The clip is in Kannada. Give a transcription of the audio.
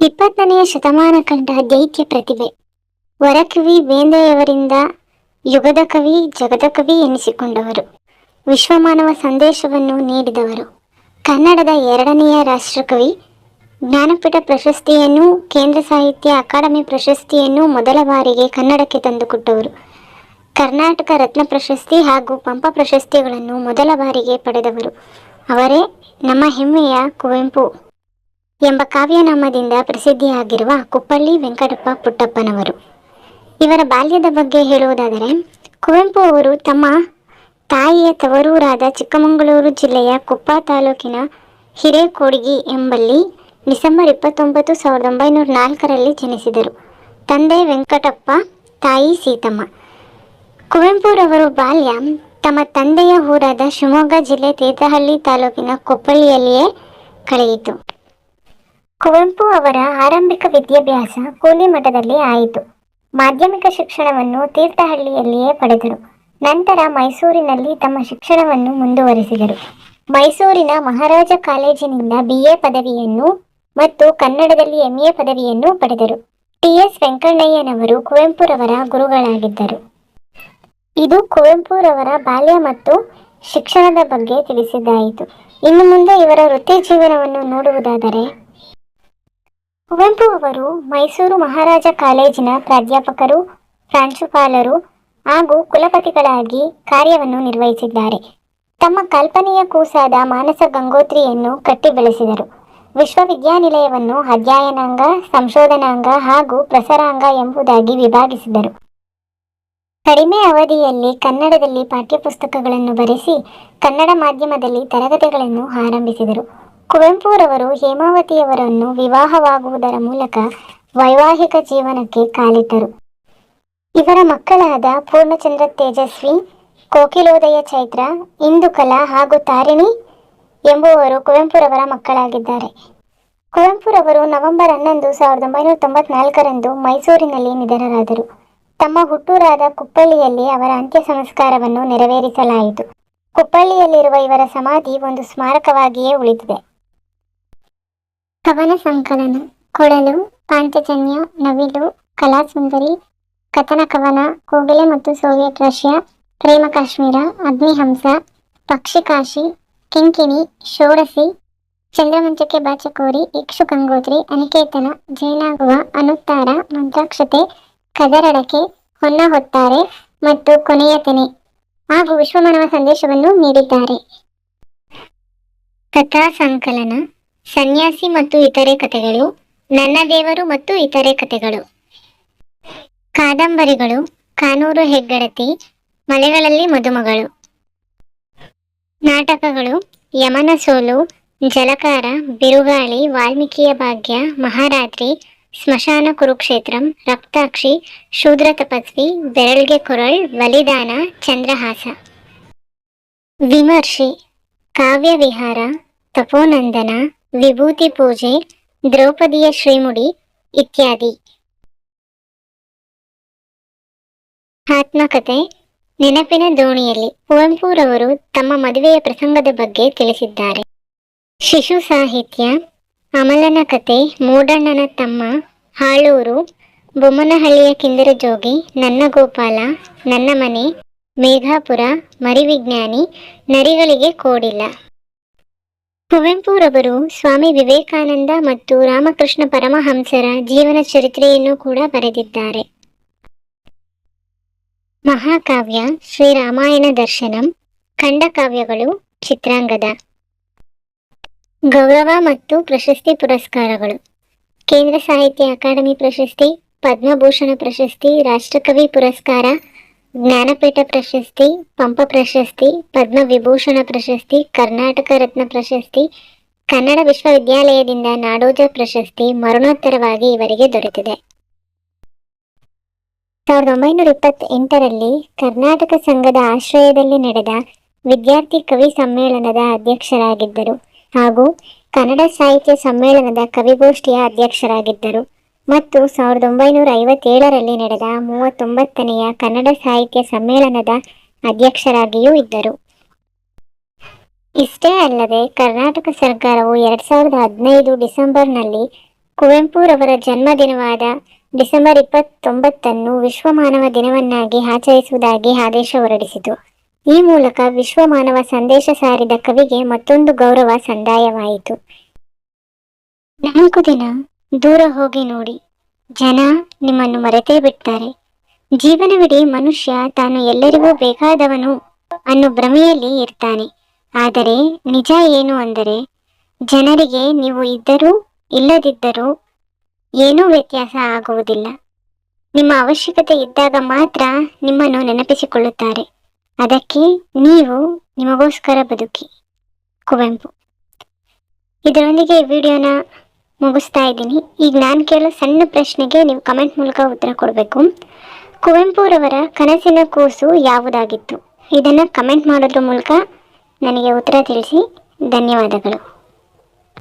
ಇಪ್ಪತ್ತನೆಯ ಶತಮಾನ ಕಂಡ ದೈತ್ಯ ಪ್ರತಿಭೆ. ವರಕವಿ ಬೇಂದೆಯವರಿಂದ ಯುಗದ ಕವಿ, ಜಗದ ಕವಿ ಎನಿಸಿಕೊಂಡವರು. ವಿಶ್ವಮಾನವ ಸಂದೇಶವನ್ನು ನೀಡಿದವರು. ಕನ್ನಡದ ಎರಡನೆಯ ರಾಷ್ಟ್ರಕವಿ. ಜ್ಞಾನಪೀಠ ಪ್ರಶಸ್ತಿಯನ್ನು, ಕೇಂದ್ರ ಸಾಹಿತ್ಯ ಅಕಾಡೆಮಿ ಪ್ರಶಸ್ತಿಯನ್ನು ಮೊದಲ ಬಾರಿಗೆ ಕನ್ನಡಕ್ಕೆ ತಂದುಕೊಟ್ಟವರು. ಕರ್ನಾಟಕ ರತ್ನ ಪ್ರಶಸ್ತಿ ಹಾಗೂ ಪಂಪ ಪ್ರಶಸ್ತಿಗಳನ್ನು ಮೊದಲ ಬಾರಿಗೆ ಪಡೆದವರು. ಅವರೇ ನಮ್ಮ ಹೆಮ್ಮೆಯ ಕುವೆಂಪು. ಎಂಬ ಕಾವ್ಯನಾಮದಿಂದ ಪ್ರಸಿದ್ಧಿಯಾಗಿರುವ ಕುಪ್ಪಳ್ಳಿ ವೆಂಕಟಪ್ಪ ಪುಟ್ಟಪ್ಪನವರು. ಇವರ ಬಾಲ್ಯದ ಬಗ್ಗೆ ಹೇಳುವುದಾದರೆ, ಕುವೆಂಪು ಅವರು ತಮ್ಮ ತಾಯಿಯ ತವರೂರಾದ ಚಿಕ್ಕಮಗಳೂರು ಜಿಲ್ಲೆಯ ಕುಪ್ಪ ತಾಲೂಕಿನ ಹಿರೇಕೋಡಿಗಿ ಎಂಬಲ್ಲಿ ಡಿಸೆಂಬರ್ ಇಪ್ಪತ್ತೊಂಬತ್ತು ಸಾವಿರದ ಒಂಬೈನೂರ ನಾಲ್ಕರಲ್ಲಿ ಜನಿಸಿದರು. ತಂದೆ ವೆಂಕಟಪ್ಪ, ತಾಯಿ ಸೀತಮ್ಮ. ಕುವೆಂಪುರವರು ಬಾಲ್ಯ ತಮ್ಮ ತಂದೆಯ ಊರಾದ ಶಿವಮೊಗ್ಗ ಜಿಲ್ಲೆ ತೀರ್ಥಹಳ್ಳಿ ತಾಲೂಕಿನ ಕೊಪ್ಪಳ್ಳಿಯಲ್ಲಿಯೇ ಕಳೆಯಿತು. ಕುವೆಂಪು ಅವರ ಆರಂಭಿಕ ವಿದ್ಯಾಭ್ಯಾಸ ಕೂಲಿ ಮಠದಲ್ಲಿ ಆಯಿತು. ಮಾಧ್ಯಮಿಕ ಶಿಕ್ಷಣವನ್ನು ತೀರ್ಥಹಳ್ಳಿಯಲ್ಲಿಯೇ ಪಡೆದರು. ನಂತರ ಮೈಸೂರಿನಲ್ಲಿ ತಮ್ಮ ಶಿಕ್ಷಣವನ್ನು ಮುಂದುವರಿಸಿದರು. ಮೈಸೂರಿನ ಮಹಾರಾಜ ಕಾಲೇಜಿನಿಂದ ಬಿ ಎ ಪದವಿಯನ್ನು ಮತ್ತು ಕನ್ನಡದಲ್ಲಿ ಎಂ ಎ ಪದವಿಯನ್ನು ಪಡೆದರು. ಟಿ ಎಸ್ ವೆಂಕಣ್ಣಯ್ಯನವರು ಕುವೆಂಪುರವರ ಗುರುಗಳಾಗಿದ್ದರು. ಇದು ಕುವೆಂಪುರವರ ಬಾಲ್ಯ ಮತ್ತು ಶಿಕ್ಷಣದ ಬಗ್ಗೆ ತಿಳಿಸಿದ್ದಾಯಿತು. ಇನ್ನು ಮುಂದೆ ಇವರ ವೃತ್ತಿ ಜೀವನವನ್ನು ನೋಡುವುದಾದರೆ ಕುವೆಂಪು ಅವರು ಮೈಸೂರು ಮಹಾರಾಜ ಕಾಲೇಜಿನ ಪ್ರಾಧ್ಯಾಪಕರು, ಪ್ರಾಂಶುಪಾಲರು ಹಾಗೂ ಕುಲಪತಿಗಳಾಗಿ ಕಾರ್ಯವನ್ನು ನಿರ್ವಹಿಸಿದ್ದಾರೆ. ತಮ್ಮ ಕಲ್ಪನೆಯ ಕೂಸಾದ ಮಾನಸ ಗಂಗೋತ್ರಿಯನ್ನು ಕಟ್ಟಿ ಬೆಳೆಸಿದರು. ವಿಶ್ವವಿದ್ಯಾನಿಲಯವನ್ನು ಅಧ್ಯಯನಾಂಗ, ಸಂಶೋಧನಾಂಗ ಹಾಗೂ ಪ್ರಸರಾಂಗ ಎಂಬುದಾಗಿ ವಿಭಾಗಿಸಿದರು. ಕಡಿಮೆ ಅವಧಿಯಲ್ಲಿ ಕನ್ನಡದಲ್ಲಿ ಪಾಠ್ಯಪುಸ್ತಕಗಳನ್ನು ಬರೆಸಿ ಕನ್ನಡ ಮಾಧ್ಯಮದಲ್ಲಿ ತರಗತಿಗಳನ್ನು ಆರಂಭಿಸಿದರು. ಕುವೆಂಪುರವರು ಹೇಮಾವತಿಯವರನ್ನು ವಿವಾಹವಾಗುವುದರ ಮೂಲಕ ವೈವಾಹಿಕ ಜೀವನಕ್ಕೆ ಕಾಲಿಟ್ಟರು. ಇವರ ಮಕ್ಕಳಾದ ಪೂರ್ಣಚಂದ್ರ ತೇಜಸ್ವಿ, ಕೋಕಿಲೋದಯ ಚೈತ್ರ ಇಂದುಕಲಾ ಹಾಗೂ ತಾರಿಣಿ ಎಂಬುವರು ಕುವೆಂಪುರವರ ಮಕ್ಕಳಾಗಿದ್ದಾರೆ. ಕುವೆಂಪುರವರು ನವೆಂಬರ್ ಹನ್ನೊಂದು, ಸಾವಿರದ ಒಂಬೈನೂರ ತೊಂಬತ್ನಾಲ್ಕರಂದು ಮೈಸೂರಿನಲ್ಲಿ ನಿಧನರಾದರು. ತಮ್ಮ ಹುಟ್ಟೂರಾದ ಕುಪ್ಪಳ್ಳಿಯಲ್ಲಿ ಅವರ ಅಂತ್ಯ ಸಂಸ್ಕಾರವನ್ನು ನೆರವೇರಿಸಲಾಯಿತು. ಕುಪ್ಪಳ್ಳಿಯಲ್ಲಿರುವ ಇವರ ಸಮಾಧಿ ಒಂದು ಸ್ಮಾರಕವಾಗಿಯೇ ಉಳಿದಿದೆ. ಕವನ ಸಂಕಲನ, ಕೊಳಲು, ಪಾಂಚಜನ್ಯ, ನವಿಲು, ಕಲಾಸುಂದರಿ, ಕಥನ ಕವನ, ಕೋಗಿಲೆ ಮತ್ತು ಸೋವಿಯತ್ ರಷ್ಯಾ, ಪ್ರೇಮ ಕಾಶ್ಮೀರ, ಅಗ್ನಿಹಂಸ, ಪಕ್ಷಿಕಾಶಿ, ಕಿಂಕಿಣಿ, ಷೋಡಸಿ, ಚಂದ್ರಮಂಚಕ್ಕೆ ಬಾಚಕೋರಿ, ಇಕ್ಷು ಗಂಗೋತ್ರಿ, ಅನಿಕೇತನ ಜೇನಾಗುವ ಅನುತ್ತಾರ, ಮಂತ್ರಾಕ್ಷತೆ, ಕದರಡಕೆ, ಹೊನ್ನ ಹೊತ್ತಾರೆ ಮತ್ತು ಕೊನೆಯ ತೆನೆ. ಹಾಗೂ ವಿಶ್ವಮಾನವ ಸಂದೇಶವನ್ನು ನೀಡಿದ್ದಾರೆ. ಕಥಾ ಸಂಕಲನ. ಸನ್ಯಾಸಿ ಮತ್ತು ಇತರೆ ಕಥೆಗಳು, ನನ್ನ ದೇವರು ಮತ್ತು ಇತರೆ ಕಥೆಗಳು. ಕಾದಂಬರಿಗಳು, ಕಾನೂರು ಹೆಗ್ಗಡತಿ, ಮಲೆಗಳಲ್ಲಿ ಮದುಮಗಳು. ನಾಟಕಗಳು, ಯಮನ ಸೋಲು, ಜಲಕಾರ, ಬಿರುಗಾಳಿ, ವಾಲ್ಮೀಕಿಯ ಭಾಗ್ಯ, ಮಹಾರಾತ್ರಿ, ಸ್ಮಶಾನ ಕುರುಕ್ಷೇತ್ರಂ, ರಕ್ತಾಕ್ಷಿ, ಶೂದ್ರ ತಪಸ್ವಿ, ಬೆರಳ್ಗೆ ಕೊರಳ್, ಬಲಿದಾನ, ಚಂದ್ರಹಾಸ. ವಿಮರ್ಶೆ ಕಾವ್ಯ ವಿಹಾರ ತಪೋನಂದನ ವಿಭೂತಿ ಪೂಜೆ, ದ್ರೌಪದಿಯ ಶ್ರೀಮುಡಿ ಇತ್ಯಾದಿ. ಆತ್ಮಕತೆ ನೆನಪಿನ ದೋಣಿಯಲ್ಲಿ ಕುವೆಂಪುರವರು ತಮ್ಮ ಮದುವೆಯ ಪ್ರಸಂಗದ ಬಗ್ಗೆ ತಿಳಿಸಿದ್ದಾರೆ. ಶಿಶು ಸಾಹಿತ್ಯ, ಅಮಲನ ಕತೆ ಮೂಡಣ್ಣನ ತಮ್ಮ, ಹಾಳೂರು, ಬೊಮ್ಮನಹಳ್ಳಿಯ ಕಿಂದರ ಜೋಗಿ, ನನ್ನ ಗೋಪಾಲ, ನನ್ನ ಮನೆ, ಮೇಘಾಪುರ, ಮರಿವಿಜ್ಞಾನಿ, ನರಿಗಳಿಗೆ ಕೋಡಿಲ್ಲ. ಕುವೆಂಪುರವರು ಸ್ವಾಮಿ ವಿವೇಕಾನಂದ ಮತ್ತು ರಾಮಕೃಷ್ಣ ಪರಮಹಂಸರ ಜೀವನ ಚರಿತ್ರೆಯನ್ನು ಕೂಡ ಬರೆದಿದ್ದಾರೆ. ಮಹಾಕಾವ್ಯ ಶ್ರೀರಾಮಾಯಣ ದರ್ಶನಂ ಖಂಡಕಾವ್ಯಗಳು ಚಿತ್ರಾಂಗದ. ಗೌರವ ಮತ್ತು ಪ್ರಶಸ್ತಿ ಪುರಸ್ಕಾರಗಳು. ಕೇಂದ್ರ ಸಾಹಿತ್ಯ ಅಕಾಡೆಮಿ ಪ್ರಶಸ್ತಿ, ಪದ್ಮಭೂಷಣ ಪ್ರಶಸ್ತಿ, ರಾಷ್ಟ್ರಕವಿ ಪುರಸ್ಕಾರ ಜ್ಞಾನಪೀಠ ಪ್ರಶಸ್ತಿ, ಪಂಪ ಪ್ರಶಸ್ತಿ, ಪದ್ಮವಿಭೂಷಣ ಪ್ರಶಸ್ತಿ, ಕರ್ನಾಟಕ ರತ್ನ ಪ್ರಶಸ್ತಿ, ಕನ್ನಡ ವಿಶ್ವವಿದ್ಯಾಲಯದಿಂದ ನಾಡೋಜ ಪ್ರಶಸ್ತಿ ಮರಣೋತ್ತರವಾಗಿ ಇವರಿಗೆ ದೊರೆತಿದೆ. ಸಾವಿರದ ಒಂಬೈನೂರ ಇಪ್ಪತ್ತೆಂಟರಲ್ಲಿ ಕರ್ನಾಟಕ ಸಂಘದ ಆಶ್ರಯದಲ್ಲಿ ನಡೆದ ವಿದ್ಯಾರ್ಥಿ ಕವಿ ಸಮ್ಮೇಳನದ ಅಧ್ಯಕ್ಷರಾಗಿದ್ದರು ಹಾಗೂ ಕನ್ನಡ ಸಾಹಿತ್ಯ ಸಮ್ಮೇಳನದ ಕವಿಗೋಷ್ಠಿಯ ಅಧ್ಯಕ್ಷರಾಗಿದ್ದರು. ಮತ್ತು ಸಾವಿರದ ಒಂಬೈನೂರ ಐವತ್ತೇಳರಲ್ಲಿ ನಡೆದ ಮೂವತ್ತೊಂಬತ್ತನೆಯ ಕನ್ನಡ ಸಾಹಿತ್ಯ ಸಮ್ಮೇಳನದ ಅಧ್ಯಕ್ಷರಾಗಿಯೂ ಇದ್ದರು. ಇಷ್ಟೇ ಅಲ್ಲದೆ, ಕರ್ನಾಟಕ ಸರ್ಕಾರವು ಎರಡ್ ಸಾವಿರದ ಹದಿನೈದು ಡಿಸೆಂಬರ್ನಲ್ಲಿ ಕುವೆಂಪುರವರ ಜನ್ಮದಿನವಾದ ಡಿಸೆಂಬರ್ ಇಪ್ಪತ್ತೊಂಬತ್ತನ್ನು ವಿಶ್ವ ಮಾನವ ದಿನವನ್ನಾಗಿ ಆಚರಿಸುವುದಾಗಿ ಆದೇಶ ಹೊರಡಿಸಿತು. ಈ ಮೂಲಕ ವಿಶ್ವ ಮಾನವ ಸಂದೇಶ ಸಾರಿದ ಕವಿಗೆ ಮತ್ತೊಂದು ಗೌರವ ಸಂದಾಯವಾಯಿತು. ನಾಲ್ಕು ದಿನ ದೂರ ಹೋಗಿ ನೋಡಿ. ಜನ ನಿಮ್ಮನ್ನು ಮರೆತೇ ಬಿಡ್ತಾರೆ. ಜೀವನವಿಡೀ ಮನುಷ್ಯ ತಾನು ಎಲ್ಲರಿಗೂ ಬೇಕಾದವನು ಅನ್ನೋ ಭ್ರಮೆಯಲ್ಲಿ ಇರ್ತಾನೆ. ಆದರೆ ನಿಜ ಏನು ಅಂದರೆ, ಜನರಿಗೆ ನೀವು ಇದ್ದರೂ ಇಲ್ಲದಿದ್ದರೂ ಏನೂ ವ್ಯತ್ಯಾಸ ಆಗುವುದಿಲ್ಲ. ನಿಮ್ಮ ಅವಶ್ಯಕತೆ ಇದ್ದಾಗ ಮಾತ್ರ ನಿಮ್ಮನ್ನು ನೆನಪಿಸಿಕೊಳ್ಳುತ್ತಾರೆ. ಅದಕ್ಕೆ ನೀವು ನಿಮಗೋಸ್ಕರ ಬದುಕಿ. ಕುವೆಂಪು. ಇದರೊಂದಿಗೆ ವಿಡಿಯೋನ ಮುಗಿಸ್ತಾ ಇದ್ದೀನಿ. ಈಗ ನಾನು ಕೇಳೋ ಸಣ್ಣ ಪ್ರಶ್ನೆಗೆ ನೀವು ಕಮೆಂಟ್ ಮೂಲಕ ಉತ್ತರ ಕೊಡಬೇಕು. ಕುವೆಂಪುರವರ ಕನಸಿನ ಕೂಸು ಯಾವುದಾಗಿತ್ತು? ಇದನ್ನು ಕಮೆಂಟ್ ಮಾಡೋದ್ರ ಮೂಲಕ ನನಗೆ ಉತ್ತರ ತಿಳಿಸಿ. ಧನ್ಯವಾದಗಳು.